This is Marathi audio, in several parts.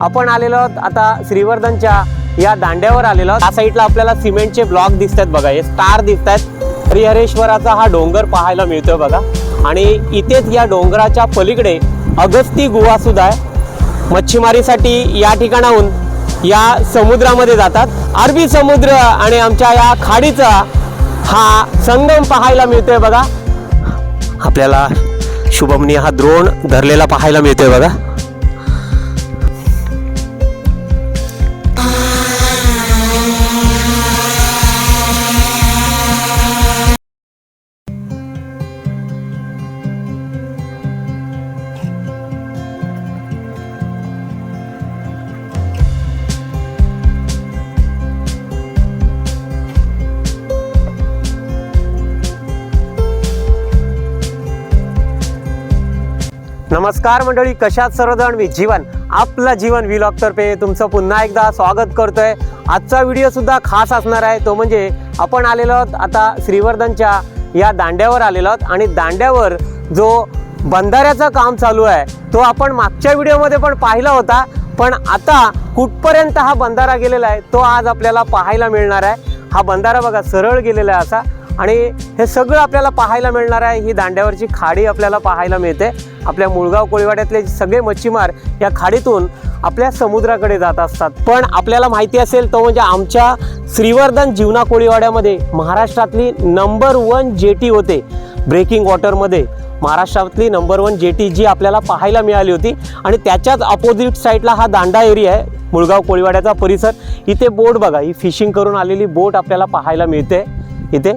आपण आलेलो आहोत आता श्रीवर्धनच्या या दांड्यावर आलेलो आहोत. या साईडला आपल्याला सिमेंटचे ब्लॉक दिसत आहेत बघा. हे स्टार दिसत आहेत हरिहरेश्वराचा हा डोंगर पाहायला मिळतोय बघा. आणि इथेच या डोंगराच्या पलीकडे अगस्ती गुहा सुद्धा आहे. मच्छीमारीसाठी या ठिकाणाहून या समुद्रामध्ये जातात. अरबी समुद्र आणि आमच्या या खाडीचा हा संगम पाहायला मिळतोय बघा. आपल्याला शुभमनी हा द्रोण धरलेला पाहायला मिळतोय बघा. नमस्कार मंडळी कशात सर्वजण मी जीवन आपला जीवन व्लॉग तर्फे तुमचं पुन्हा एकदा स्वागत करतोय. आजचा व्हिडिओ सुद्धा खास असणार आहे. तो म्हणजे आपण आलेलो आहोत आता श्रीवर्धनच्या या दांड्यावर आलेलो आहोत आणि दांड्यावर जो बंधाऱ्याचं काम चालू आहे तो आपण मागच्या व्हिडिओमध्ये पण पाहिला होता. पण आता कुठपर्यंत हा बंधारा गेलेला आहे तो आज आपल्याला पाहायला मिळणार आहे. हा बंधारा बघा सरळ गेलेला आहे असा. आणि हे सगळं आपल्याला पाहायला मिळणार आहे. ही दांड्यावरची खाडी आपल्याला पाहायला मिळते. आपल्या मुळगाव कोळीवाड्यातले सगळे मच्छीमार या खाडीतून आपल्या समुद्राकडे जात असतात. पण आपल्याला माहिती असेल तो म्हणजे आमच्या श्रीवर्धन जीवना कोळीवाड्यामध्ये महाराष्ट्रातली नंबर वन जेटी होते. ब्रेकिंग वॉटरमध्ये महाराष्ट्रातली नंबर वन जेटी जी आपल्याला पाहायला मिळाली होती. आणि त्याच्याच अपोजिट साईडला हा दांडा एरिया आहे मुळगाव कोळीवाड्याचा परिसर. इथे बोट बघा ही फिशिंग करून आलेली बोट आपल्याला पाहायला मिळते. इथे.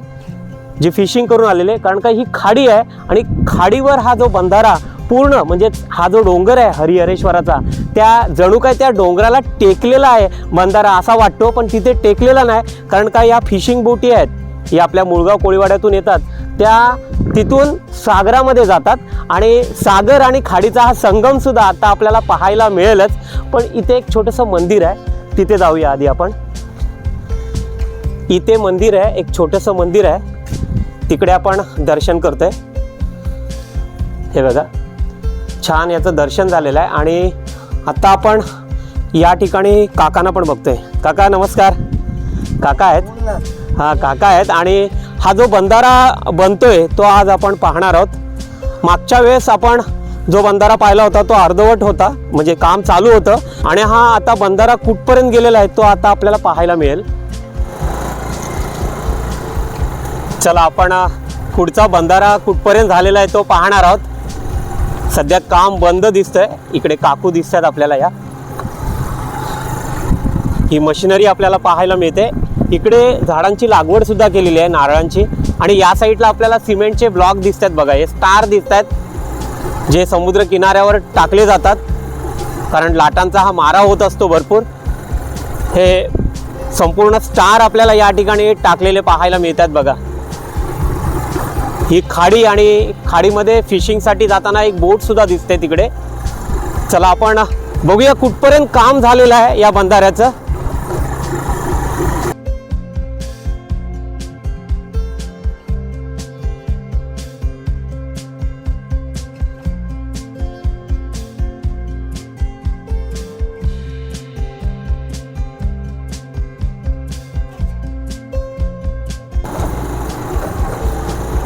जे फिशिंग करून आलेले कारण का ही खाडी आहे आणि खाडीवर हा जो बंधारा पूर्ण म्हणजे हा जो डोंगर आहे हरिहरेश्वराचा त्या जणू काय त्या डोंगराला टेकलेला आहे बंधारा असा वाटतो पण तिथे टेकलेला नाही. कारण का या फिशिंग बोटी आहेत या आपल्या मुळगाव कोळीवाड्यातून येतात. त्या तिथून सागरामध्ये जातात आणि सागर आणि खाडीचा हा संगम सुद्धा आता आपल्याला पाहायला मिळेलच. पण इथे एक छोटंसं मंदिर आहे. तिथे जाऊया आधी आपण. इथे मंदिर आहे एक छोटंसं मंदिर आहे. तिकडे आपण दर्शन करतोय. हे बघा. छान याचं दर्शन झालेलं आहे आणि आता आपण या ठिकाणी काकांना पण बघतोय. काका नमस्कार. काका आहेत? हा काका आहेत. आणि हा जो बंधारा बनतोय तो आज आपण पाहणार आहोत. मागच्या वेळेस आपण जो बंधारा पाहिला होता तो अर्धवट होता. म्हणजे काम चालू होतं. आणि हा आता बंधारा कुठपर्यंत गेलेला आहे तो आता आपल्याला पाहायला मिळेल. चला आपण पुढचा बंधारा कुठपर्यंत झालेला आहे तो पाहणार आहोत. सध्या काम बंद दिसतंय. इकडे काकू दिसतात आपल्याला या. ही मशिनरी आपल्याला पाहायला मिळते. इकडे झाडांची लागवड सुद्धा केलेली आहे नारळांची. आणि या साईडला आपल्याला सिमेंटचे ब्लॉक दिसतात बघा. हे स्टार दिसत आहेत जे समुद्र किनाऱ्यावर टाकले जातात. कारण लाटांचा हा मारा होत असतो भरपूर. हे संपूर्ण स्टार आपल्याला या ठिकाणी टाकलेले पाहायला मिळतात बघा. ही खाडी आणि खाडीमध्ये फिशिंगसाठी जाताना एक बोटसुद्धा दिसते तिकडे. चला आपण बघूया कुठपर्यंत काम झालेलं आहे या बंधाऱ्याचं.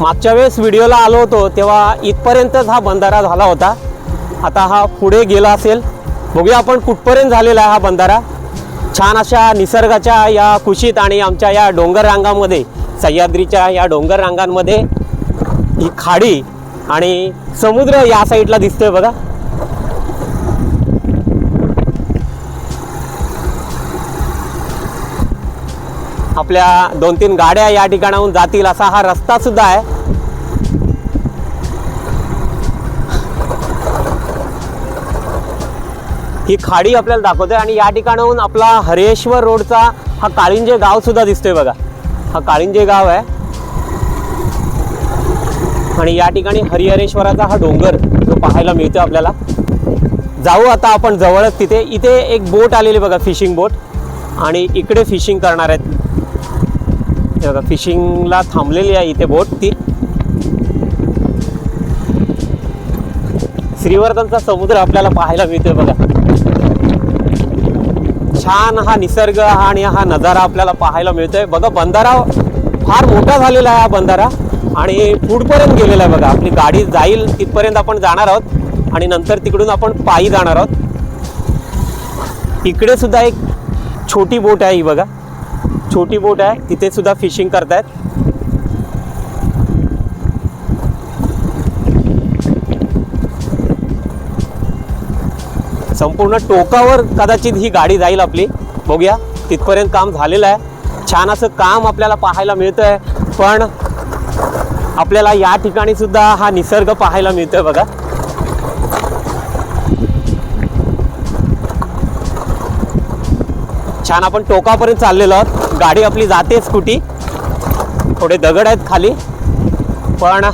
मागच्या वेळेस व्हिडिओला आलो होतो तेव्हा इथपर्यंतच हा बंधारा झाला होता. आता हा पुढे गेला असेल. बघूया आपण कुठपर्यंत झालेला आहे हा बंधारा. छान अशा निसर्गाच्या या कुशीत आणि आमच्या या डोंगर रांगामध्ये सह्याद्रीच्या या डोंगर रांगांमध्ये ही खाडी आणि समुद्र या साईडला दिसतोय बघा. आपल्या दोन तीन गाड्या या ठिकाणाहून जातील असा हा रस्ता सुद्धा आहे. ही खाडी आपल्याला दाखवते आणि या ठिकाणाहून आपला हरेश्वर रोडचा हा काळिंजे गाव सुद्धा दिसतोय बघा. हा काळिंजे गाव आहे. आणि या ठिकाणी हरिहरेश्वराचा हा डोंगर जो पाहायला मिळतो आपल्याला. जाऊ आता आपण जवळच तिथे. इथे एक बोट आलेली बघा फिशिंग बोट आणि इकडे फिशिंग करणार आहेत. हे बघा फिशिंगला थांबलेली आहे इथे बोट ती. श्रीवर्धनचा समुद्र आपल्याला पाहायला मिळतोय बघा. छान हा निसर्ग आणि हा नजारा आपल्याला पाहायला मिळतोय. बघा बंधारा फार मोठा झालेला आहे हा बंधारा. आणि पुढपर्यंत गेलेला आहे बघा. आपली गाडी जाईल तिथपर्यंत आपण जाणार आहोत. आणि नंतर तिकडून आपण पायी जाणार आहोत. इकडे सुद्धा एक छोटी बोट आहे ही बघा. छोटी बोट आहे. तिथे सुद्धा फिशिंग करतायत. संपूर्ण टोकावर कदाचित ही गाडी जाईल आपली. बघूया तिथपर्यंत काम झालेलं आहे. छान असं काम आपल्याला पाहायला मिळतं आहे पण आपल्याला या ठिकाणी सुद्धा हा निसर्ग पाहायला मिळतोय बघा. छान आपण टोकापर्यंत चाललेलो आहोत. गाडी आपली जाते स्कूटी. थोडे दगड आहेत खाली. पण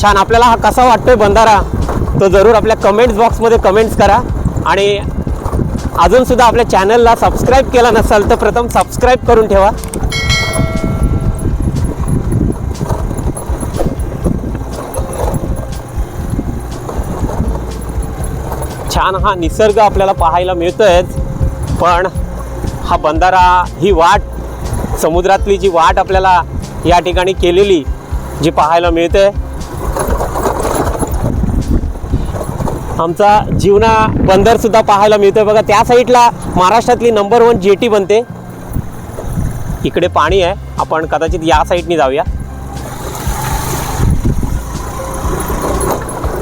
छान आपल्याला हा कसा वाटतोय बंधारा तो जरूर आपल्या कमेंट्स बॉक्समध्ये कमेंट्स करा. आणि अजूनसुद्धा आपल्या चॅनलला सबस्क्राईब केला नसाल तर प्रथम सबस्क्राईब करून ठेवा. छान हा निसर्ग आपल्याला पाहायला मिळतोयच पण हा बंधारा ही वाट समुद्रातली जी वाट आपल्याला या ठिकाणी केलेली जी पाहायला मिळते आमचा जीवना बंदर सुद्धा पाहायला मिळतोय. बघा त्या साईडला महाराष्ट्रातली नंबर वन जेटी बनते. इकडे पाणी आहे. आपण कदाचित या साईडनी जाऊया.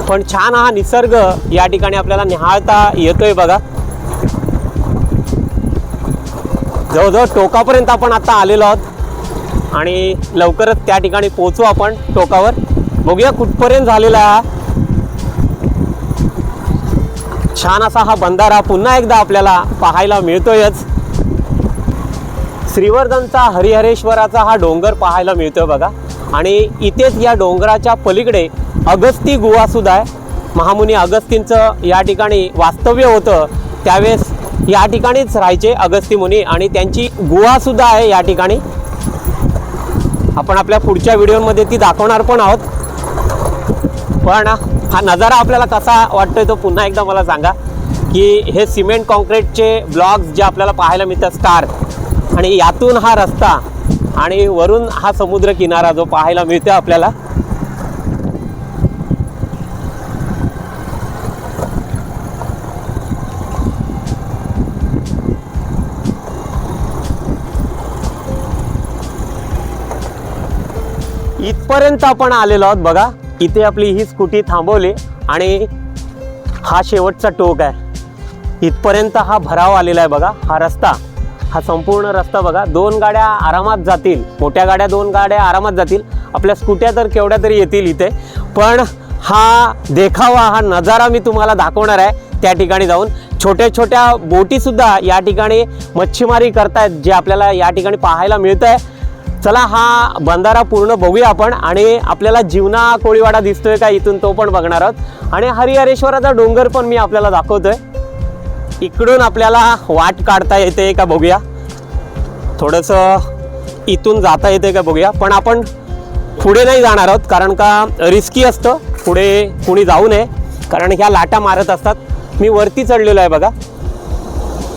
पण छान हा निसर्ग या ठिकाणी आपल्याला निहाळता येतोय बघा. जवळजवळ टोकापर्यंत आपण आता आलेलो आहोत. आणि लवकरच त्या ठिकाणी पोहोचू आपण टोकावर. बघूया कुठपर्यंत झालेला आहे छान असा हा बंधारा पुन्हा एकदा आपल्याला पाहायला मिळतोयच. श्रीवर्धनचा हरिहरेश्वराचा हा डोंगर पाहायला मिळतोय बघा. आणि इथेच या डोंगराच्या पलीकडे अगस्ती गुहा सुद्धा आहे. महामुनी अगस्तींचं या ठिकाणी वास्तव्य होतं. त्यावेळेस या ठिकाणीच राहायचे अगस्ती मुनी आणि त्यांची गुहा सुद्धा आहे या ठिकाणी. आपण आपल्या पुढच्या व्हिडिओमध्ये ती दाखवणार पण आहोत. पण हा नजारा आपल्याला कसा वाटतोय तो पुन्हा एकदा मला सांगा की हे सिमेंट कॉन्क्रीटचे ब्लॉक्स जे आपल्याला पाहायला मिळतात स्टार आणि यातून हा रस्ता आणि वरून हा समुद्र किनारा जो पाहायला मिळतो आपल्याला. इथपर्यंत आपण आलेलो आहोत बघा. इथे आपली ही स्कूटी थांबवली आणि हा शेवटचा टोक आहे. इथपर्यंत हा भराव आलेला आहे बघा हा रस्ता. हा संपूर्ण रस्ता बघा दोन गाड्या आरामात जातील. मोठ्या गाड्या दोन गाड्या आरामात जातील. आपल्या स्कूट्या तर केवढ्या तरी येतील इथे. पण हा देखावा हा नजारा मी तुम्हाला दाखवणार आहे त्या ठिकाणी जाऊन. छोट्या छोट्या बोटीसुद्धा या ठिकाणी मच्छीमारी करतायत जे आपल्याला या ठिकाणी पाहायला मिळतं आहे चला हा बंधारा पूर्ण बघूया आपण आणि आपल्याला जीवना कोळीवाडा दिसतोय का इथून तो पण बघणार आहोत. आणि हरिहरेश्वराचा डोंगर पण मी आपल्याला दाखवतोय. इकडून आपल्याला वाट काढता येते का बघूया. थोडंसं इथून जाता येते का बघूया. पण आपण पुढे नाही जाणार आहोत कारण का रिस्की असतं. पुढे कुणी जाऊ नये कारण ह्या लाटा मारत असतात. मी वरती चढलेलो आहे बघा.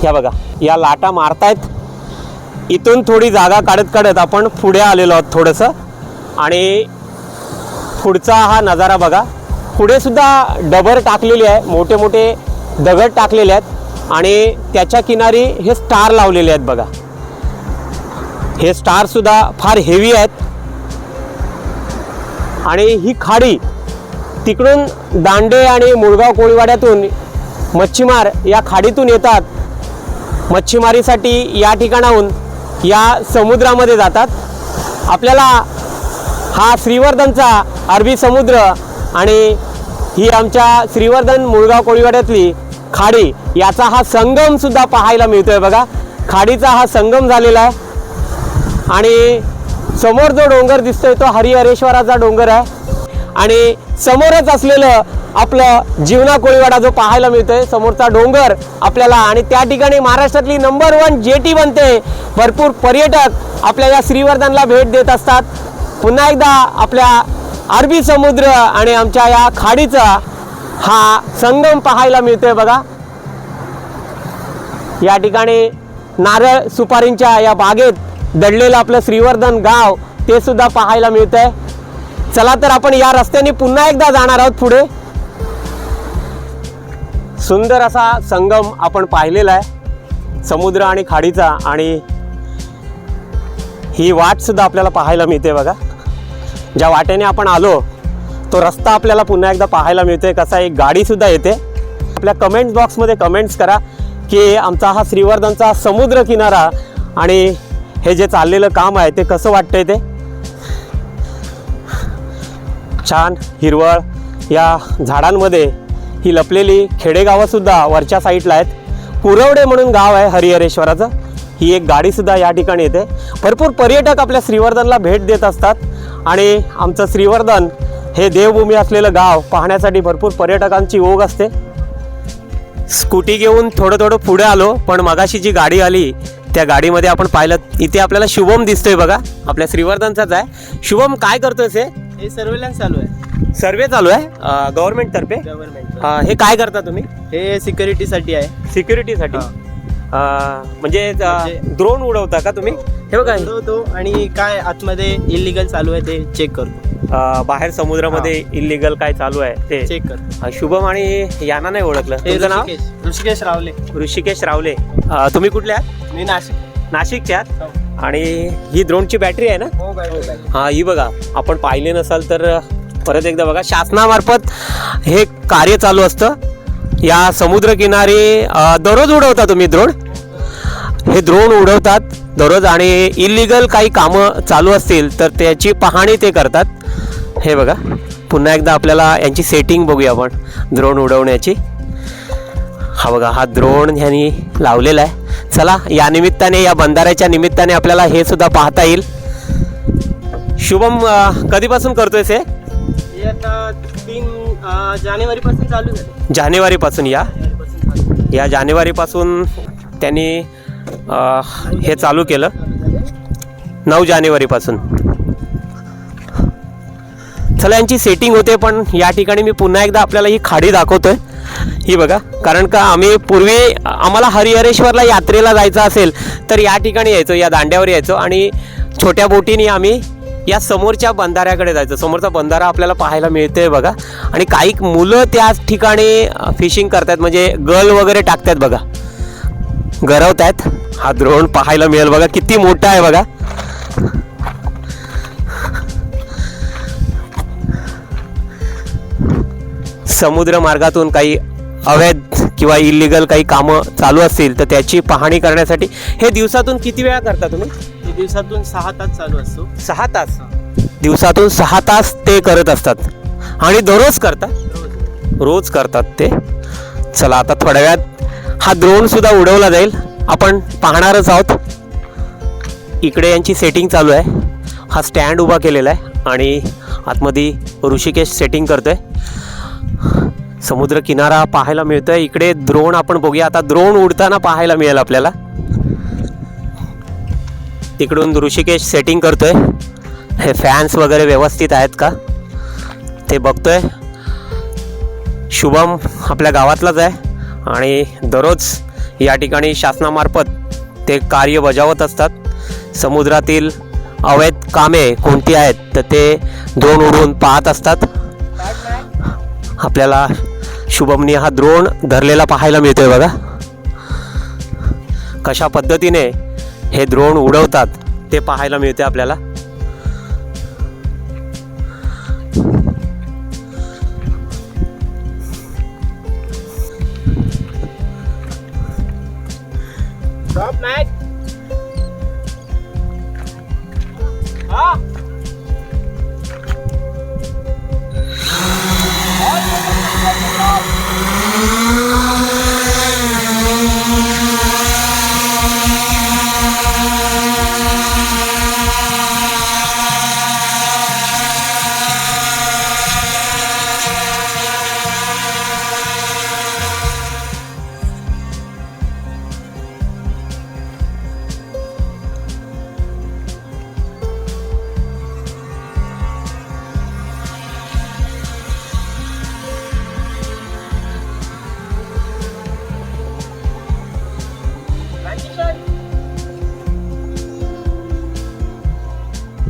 ह्या बघा या लाटा मारतायत. इथून थोडी जागा काढत काढत आपण पुढे आलेलो आहोत थोडंसं. आणि पुढचा हा नजारा बघा. पुढेसुद्धा डबर टाकलेली आहे मोठे मोठे दगड टाकलेले आहेत आणि त्याच्या किनारी हे स्टार लावलेले आहेत बघा. हे स्टारसुद्धा फार हेवी आहेत. आणि ही खाडी तिकडून दांडे आणि मुळगाव कोळीवाड्यातून मच्छीमार या खाडीतून येतात. मच्छीमारीसाठी या ठिकाणाहून या समुद्रामध्ये जातात. आपल्याला हा श्रीवर्धनचा अरबी समुद्र आणि ही आमच्या श्रीवर्धन मुळगाव कोळीवाड्यातली खाडी याचा हा संगमसुद्धा पाहायला मिळतो आहे बघा. खाडीचा हा संगम झालेला आहे. आणि समोर जो डोंगर दिसतोय तो हरिहरेश्वराचा डोंगर आहे. आणि समोरच असलेलं आपलं जीवना कोळीवाडा जो पाहायला मिळतोय समोरचा डोंगर आपल्याला आणि त्या ठिकाणी महाराष्ट्रातली नंबर वन जेटी बनते. भरपूर पर्यटक आपल्या या श्रीवर्धनला भेट देत असतात. पुन्हा एकदा आपल्या अरबी समुद्र आणि आमच्या या खाडीचा हा संगम पाहायला मिळतोय बघा. या ठिकाणी नारळ सुपारींच्या या बागेत दडलेलं आपलं श्रीवर्धन गाव ते सुद्धा पाहायला मिळतंय. आहे चला तर आपण या रस्त्याने पुन्हा एकदा जाणार आहोत पुढे. सुंदर असा संगम आपण पाहिलेला आहे. समुद्र आणि खाडीचा आणि ही वाटसुद्धा आपल्याला पाहायला मिळते बघा. ज्या वाटेने आपण आलो तो रस्ता आपल्याला पुन्हा एकदा पाहायला मिळतोय. कसा एक गाडीसुद्धा येते. आपल्या कमेंट्स बॉक्समध्ये कमेंट्स करा की आमचा हा श्रीवर्धनचा समुद्र किनारा आणि हे जे चाललेलं काम आहे ते कसं वाटतंय ते? छान हिरवळ या झाडांमध्ये ही लपलेली खेडेगावंसुद्धा वरच्या साईडला आहेत. कुरवडे म्हणून गाव आहे हरिहरेश्वराचं. ही एक गाडीसुद्धा या ठिकाणी येते. भरपूर पर्यटक आपल्या श्रीवर्धनला भेट देत असतात. आणि आमचं श्रीवर्धन हे देवभूमी असलेलं गाव पाहण्यासाठी भरपूर पर्यटकांची ओघ असते. स्कूटी घेऊन थोडं थोडं पुढे आलो पण मगाशी जी गाडी आली त्या गाडीमध्ये आपण पाहिलं इथे आपल्याला शुभम दिसतोय बघा. आपल्या श्रीवर्धनचाच आहे. शुभम काय करतोय हे? हे सर्वेलन्स चालू आहे. सर्वे चालू आहे? गव्हर्नमेंट तर्फे? गव्हर्नमेंट अं, हे काय करता तुम्ही? हे सिक्युरिटीसाठी आहे. सिक्युरिटीसाठी म्हणजे म्हणजे- ड्रोन उडवता का तुम्ही? हे बघा आणि काय आतमध्ये इलिगल चालू आहे ते चेक करतो. अं, बाहेर समुद्रामध्ये इलिगल काय चालू आहे ते? चेक करतो. अं, शुभम आणि याना नाही ओळखलं. हे तुमचं नाव? ऋषिकेश. ऋषिकेश रावले. ऋषिकेश रावले. अं, तुम्ही कुठले आहात? मी नाशिक. नाशिकचे आहात? आणि ही ड्रोनची बॅटरी आहे ना? हो हा ही बघा. आपण पाहिले नसाल तर परत एकदा बघा शासनामार्फत हे कार्य चालू असतं. या समुद्रकिनारी दररोज उडवता तुम्ही द्रोण. हे द्रोण उडवतात दररोज आणि इलिगल काही कामं चालू असतील तर त्याची पाहणी ते करतात. हे बघा पुन्हा एकदा आपल्याला यांची सेटिंग बघूया आपण द्रोण उडवण्याची. हा बघा हा द्रोण ह्यांनी लावलेला आहे. चला या निमित्ताने या बंधाऱ्याच्या निमित्ताने आपल्याला हे सुद्धा पाहता येईल. शुभम कधीपासून करतोय हे? हे आता तीन जानेवारी पासून चालू झाले. जानेवारीपासून या? जानेवारीपासून चालू झाले. या जानेवारीपासून त्यांनी अ, हे चालू केलं. नऊ जानेवारीपासून. चला यांची सेटिंग होते पण या ठिकाणी मी पुन्हा एकदा आपल्याला ही खाडी दाखवतोय. ही बघा कारण का आम्ही पूर्वी आम्हाला हरिहरेश्वरला यात्रेला जायचं असेल तर या ठिकाणी यायचो या दांड्यावर यायचो आणि छोट्या बोटीने आम्ही या समोरच्या बंधाऱ्याकडे जायचं. समोरचा बंधारा आपल्याला पाहायला मिळतोय बघा. आणि काही मुलं त्या ठिकाणी फिशिंग करतात म्हणजे गल वगैरे टाकतात बघा. गरवतायत. हा द्रोण पाहायला मिळेल बघा. किती मोठा आहे बघा. समुद्र मार्गातून काही अवैध किंवा इलिगल काही कामं चालू असतील तर त्याची पाहणी करण्यासाठी हे दिवसातून किती वेळा करता तुम्ही? दिवसातून सहा तास चालू असतो. सहा तास? दिवसातून सहा तास ते करत असतात. आणि दररोज करतात? रोज. करतात ते. चला आता थोड्या वेळात हा द्रोण सुद्धा उडवला जाईल. आपण पाहणारच आहोत. इकडे यांची सेटिंग चालू आहे. हा स्टँड उभा केलेला आहे आणि आतमध्ये ऋषिकेश सेटिंग करतोय. समुद्र किनारा पाहायला मिळतोय. इकडे द्रोण आपण बघूया. आता द्रोण उडताना पाहायला मिळेल आपल्याला. तिकडून ऋषिकेश सेटिंग करतोय. हे फॅन्स वगैरे व्यवस्थित आहेत का? ते बघतोय. शुभम आपल्या गावातलाच आहे आणि दररोज या ठिकाणी शासनामार्फत ते कार्य बजावत असतात. समुद्रातील अवैध कामे कोणती आहेत तर ते द्रोण उडवून पाहत असतात. आपल्याला शुभमनी हा द्रोण धरलेला पाहायला मिळतोय बघा. कशा पद्धतीने हे द्रोण उडवतात ते पाहायला मिळते आपल्याला Stop, Mac. हा ah.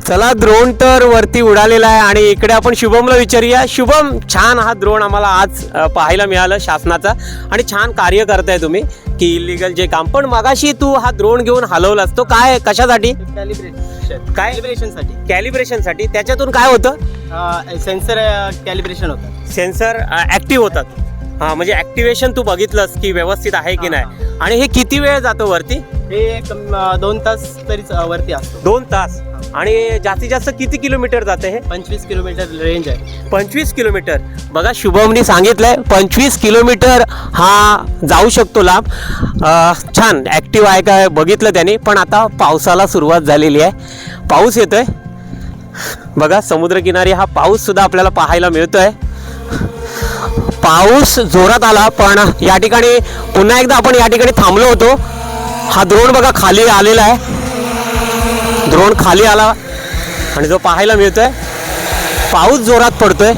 चला द्रोण तर वरती उडालेला आहे आणि इकडे आपण शुभमला विचारूया. शुभम छान हा द्रोण आम्हाला आज पाहायला मिळालं शासनाचा. आणि छान कार्य करताय तुम्ही की इलिगल जे काम. पण मगाशी तू हा द्रोण घेऊन हलवलास तो काय कशासाठी? कॅलिब्रेशन काय? कॅलिब्रेशनसाठी कॅलिब्रेशनसाठी त्याच्यातून काय होतं? सेन्सर कॅलिब्रेशन होतं. सेन्सर ऍक्टिव्ह होतात. हा म्हणजे ऍक्टिव्हेशन तू बघितलंस की व्यवस्थित आहे की नाही? आणि हे किती वेळ जातो वरती? हे दोन तास तरीच अं, वरती असतो. दोन तास. आणि जास्तीत जास्त किती किलोमीटर जाते हे? पंचवीस किलोमीटर रेंज आहे. पंचवीस किलोमीटर. बघा शुभमनी सांगितलंय पंचवीस किलोमीटर हा जाऊ शकतो लांब. अं, छान ॲक्टिव्ह आहे काय बघितलं त्याने पण आता पावसाला सुरुवात झालेली आहे. पाऊस येतोय. बघा समुद्रकिनारी हा पाऊस सुद्धा आपल्याला पाहायला मिळतोय. पाऊस जोरात आला पण या ठिकाणी पुन्हा एकदा आपण या ठिकाणी थांबलो होतो. हा द्रोण बघा खाली आलेला आहे. द्रोण खाली आला आणि जो पाहायला मिळतोय पाऊस जोरात पडतोय.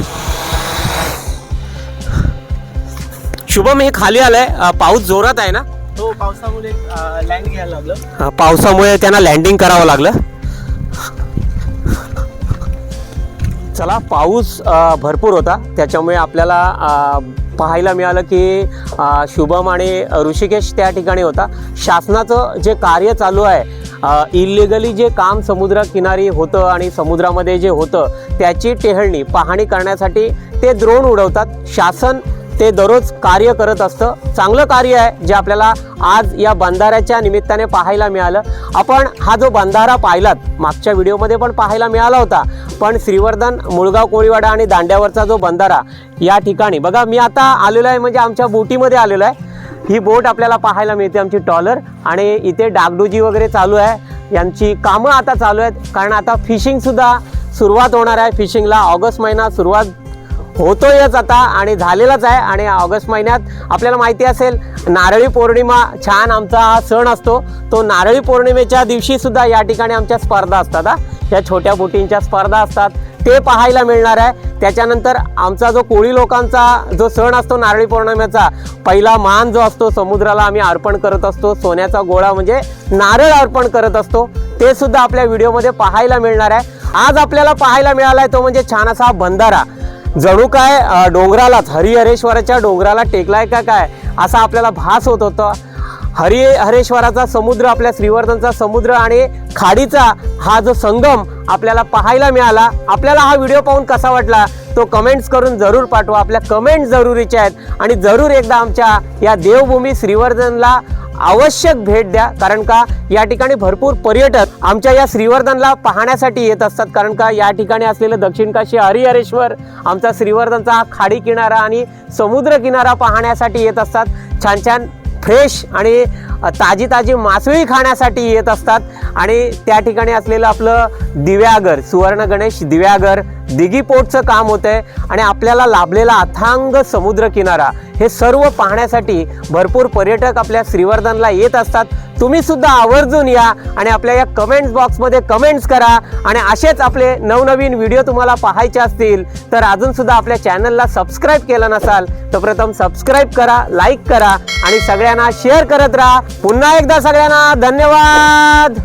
शुभम हे खाली आलंय. पाऊस जोरात आहे ना? तो पावसामुळे लँड घ्यायला लागलं. पावसामुळे त्यांना लँडिंग करावं लागलं. चला पाऊस भरपूर होता. त्याच्यामुळे आपल्याला पाहायला मिळालं की शुभम आणि ऋषिकेश त्या ठिकाणी होता. शासनाचं जे कार्य चालू आहे इलिगली जे काम समुद्रकिनारी होतं आणि समुद्रामध्ये जे होतं त्याची टेहळणी पाहणी करण्यासाठी ते द्रोण उडवतात. शासन ते दररोज कार्य करत असतं. चांगलं कार्य आहे जे आपल्याला आज या बंधाऱ्याच्या निमित्ताने पाहायला मिळालं. आपण हा जो बंधारा पाहिलात मागच्या व्हिडिओमध्ये पण पाहायला मिळाला होता. पण श्रीवर्धन मुळगाव कोळीवाडा आणि दांड्यावरचा जो बंधारा या ठिकाणी. बघा मी आता आलेलो आहे म्हणजे आमच्या बोटीमध्ये आलेलो आहे. ही बोट आपल्याला पाहायला मिळते आमची टॉलर. आणि इथे डागडुजी वगैरे चालू आहे. यांची कामं आता चालू आहेत. कारण आता फिशिंगसुद्धा सुरुवात होणार आहे. फिशिंगला ऑगस्ट महिना सुरुवात होतोयच आता आणि झालेलाच आहे. आणि ऑगस्ट महिन्यात आपल्याला माहिती असेल नारळी पौर्णिमा छान आमचा हा सण असतो. तो नारळी पौर्णिमेच्या दिवशीसुद्धा या ठिकाणी आमच्या स्पर्धा असतात हा. या छोट्या बोटींच्या स्पर्धा असतात. ते पाहायला मिळणार आहे. त्याच्यानंतर आमचा जो कोळी लोकांचा जो सण असतो नारळी पौर्णिमेचा पहिला मान जो असतो समुद्राला आम्ही अर्पण करत असतो. सोन्याचा गोळा म्हणजे नारळ अर्पण करत असतो. ते सुद्धा आपल्या व्हिडिओमध्ये पाहायला मिळणार आहे. आज आपल्याला पाहायला मिळाला आहे तो म्हणजे छान असा बंधारा. जणू काय डोंगरालाच हरिहरेश्वराच्या डोंगराला टेकलाय का काय असा आपल्याला भास होत होता. हरि हरेश्वराचा समुद्र आपल्या श्रीवर्धनचा समुद्र आणि खाडीचा हा जो संगम आपल्याला पाहायला मिळाला आपल्याला हा व्हिडिओ पाहून कसा वाटला तो कमेंट्स करून जरूर पाठवा. आपल्या कमेंट जरुरीच्या आहेत आणि जरूर एकदा आमच्या या देवभूमी श्रीवर्धनला आवश्यक भेट द्या. कारण का या ठिकाणी भरपूर पर्यटक आमच्या या श्रीवर्धनला पाहण्यासाठी येत असतात. कारण का या ठिकाणी असलेलं दक्षिण काशी हरिहरेश्वर आमचा श्रीवर्धनचा हा खाडी किनारा आणि समुद्र किनारा पाहण्यासाठी येत असतात. छान छान फ्रेश आणि ताजी ताजी मासळी खाण्यासाठी येत असतात. आणि त्या ठिकाणी असलेलं आपलं दिव्यागर सुवर्ण गणेश दिव्यागर दिघीपोटचं काम होतं आहे आणि आपल्याला लाभलेला अथांग समुद्र किनारा हे सर्व पाहण्यासाठी भरपूर पर्यटक आपल्या श्रीवर्धनला येत असतात. तुम्ही सुद्धा आवर्जून या आणि आपल्या या कमेंट्स बॉक्समध्ये कमेंट्स करा आणि असेच आपले नवनवीन व्हिडिओ तुम्हाला पाहायचे असतील तर अजून सुद्धा आपल्या चॅनलला सबस्क्राईब केलं नसाल तर प्रथम सबस्क्राईब करा लाईक करा आणि सगळ्यांना शेअर करत राहा. पुन्हा एकदा सगळ्यांना धन्यवाद!